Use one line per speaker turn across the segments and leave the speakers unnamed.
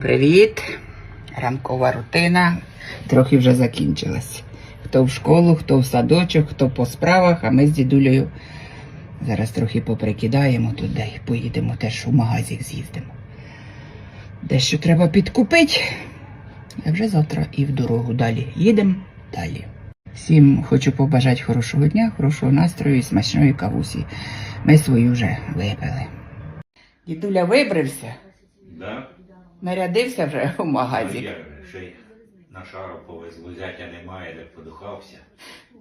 Привіт! Ранкова рутина трохи вже закінчилась. Хто в школу, хто в садочок, хто по справах, а ми з дідулею зараз трохи поприкидаємо туди і поїдемо теж у магазик з'їздимо. Дещо треба підкупити. А вже завтра і в дорогу далі. Їдемо далі. Всім хочу побажати хорошого дня, хорошого настрою і смачної кавусі. Ми свою вже випили. Дідуля вибрився.
Да?
Нарядився вже у
же, ще на шару повезло, зятя немає, де подухався.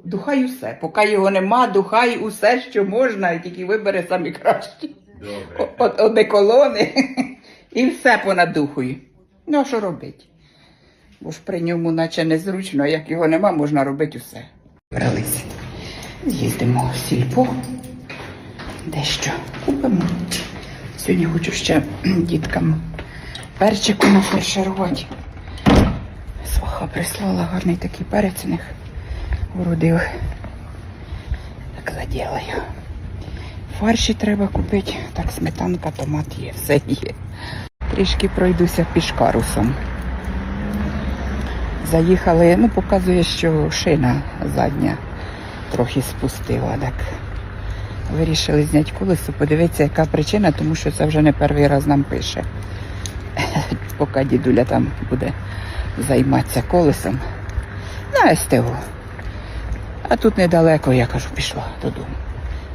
Духай усе. Поки його нема, духай усе, що можна, і тільки вибере самі кращі.
Добре.
От одеколони і все понадухує. Ну, а що робити? Бо ж при ньому наче незручно, а як його нема, можна робити усе. Бралися. З'їздимо в сільпо. Дещо купимо. Сьогодні хочу ще діткам перчику нафарширувати. Сваха прислала гарний такий перець у них вродив. Так заділаю. Фарші треба купити. Так, сметанка, томат є, все є. Трішки пройдуся пішкарусом. Заїхали, ну, показує, що шина задня трохи спустила. Так. Вирішили зняти колесо, подивитися, яка причина, тому що це вже не перший раз нам пише. Поки дідуля там буде займатися колесом. На СТО. А тут недалеко, я кажу, пішла додому.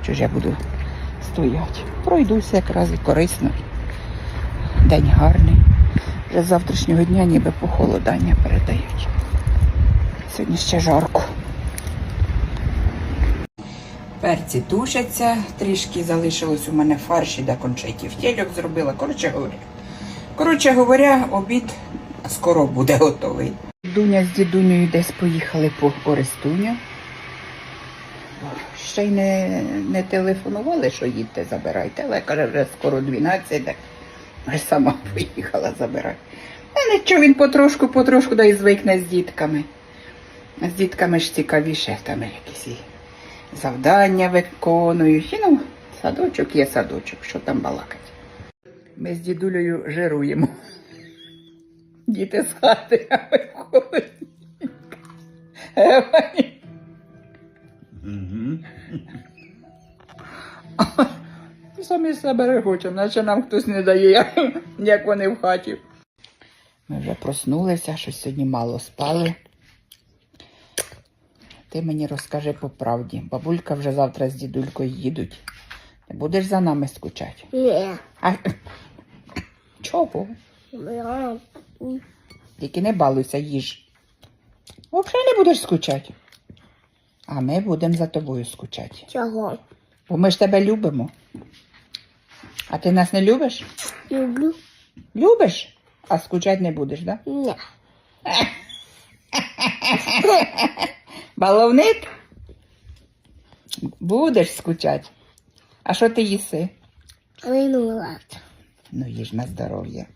Що ж я буду стояти. Пройдуся якраз і корисно. День гарний. Вже з завтрашнього дня ніби похолодання передають. Сьогодні ще жарко. Перці тушаться, трішки залишилось у мене фарші до кончетів. Тєльок зробила. Коротше говоря. Коротше говоря, обід скоро буде готовий. Дуня з дідунею десь поїхали по Орестуню. Ще й не, не телефонували, що їдьте забирайте, але каже, вже скоро 12, так вже сама поїхала забирати. А нічого, він потрошку, потрошку да й звикне з дітками. З дітками ж цікавіше, там якісь завдання виконують. І, ну, садочок є садочок, що там балакать. Ми з дідулею жируємо. Діти з хати, а ми в холодні. Самі себе регочемо, наче нам хтось не дає, як, вони в хаті. Ми вже проснулися, щось сьогодні мало спали. Ти мені розкажи по правді. Бабулька вже завтра з дідулькою їдуть. Ти будеш за нами скучати?
Ні.
А... Чого? Тільки не балуйся, їж. Взагалі не будеш скучати. А ми будемо за тобою скучати.
Чого?
Бо ми ж тебе любимо. А ти нас не любиш?
Люблю.
Любиш? А скучати не будеш, да?
Ні.
Баловник? Будеш скучати. А що ти їси?
Винуват.
Ну, їж на здоров'я.